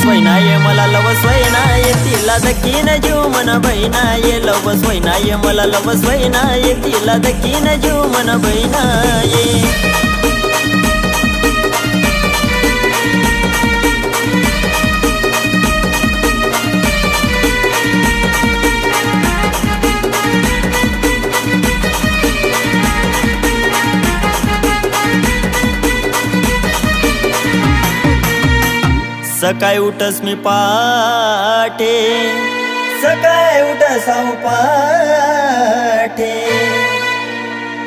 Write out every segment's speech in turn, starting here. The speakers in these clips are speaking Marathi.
लवस वैनाये मला लवस वैनाये तिला दखीन जीव मन बहिणाये लवस वैनाये मला लवस वैनाये तिला दखीन जीव मन बहिणाये सकाळी उठस मी पाठे. सकाळी उठस पाठे.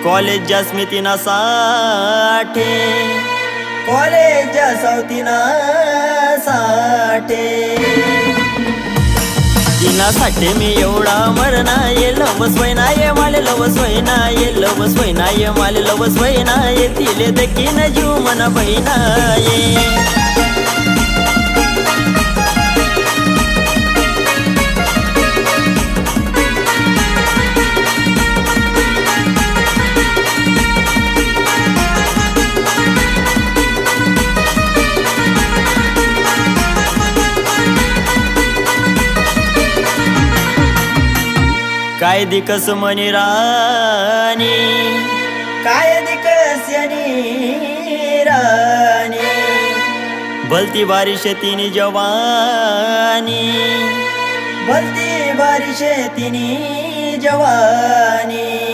कॉलेज ज्या तिना साठे. कॉलेज ज्या सावतीना साठे. तिनासाठी मी एवढा मरना ये लवस वैना ये माले लवस वैना ये लवस वैना ये माले लवस वैना ये तिले दकीन जीव मन बहिना ये. काय दिकस मनी राणी? काय दिकस राणी? भलती बारिश तिनी जवानी. भलती बारिश तिनी जवानी.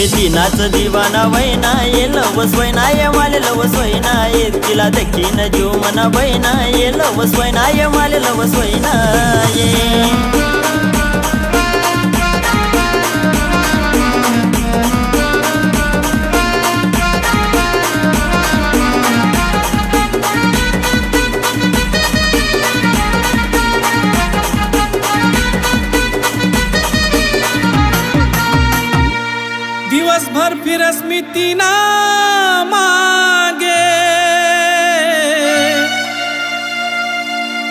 मी तिनाच दिवाना वैना ये लवस वैना ये माले लवस वैना ये. तिला देखीन जीव मना वैना ये लवस वैना ये माले लवस वैना ये. दिवसभर मागे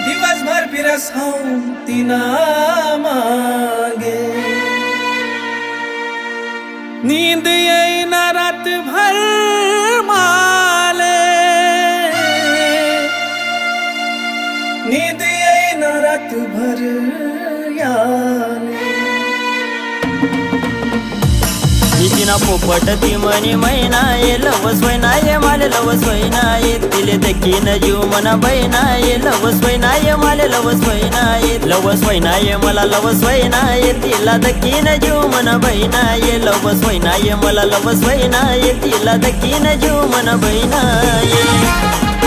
दिवसभर फिरस तिना मागे नींद येईना रात भर माले। नींद येईना रात भर याने मी तिना पोपट ती मनी मैना ये लवस वैना ये माले लवस वैना ये तिले दखीन जीव मना बैना ये लवस वैना ये माले लवस वैना ये लवस वैना ये मला लवस वैना ये तिला दखीन जीव मना बैना ये लवस वैना ये मला लवस वैना ये तिला दखीन जीव मना बैना ये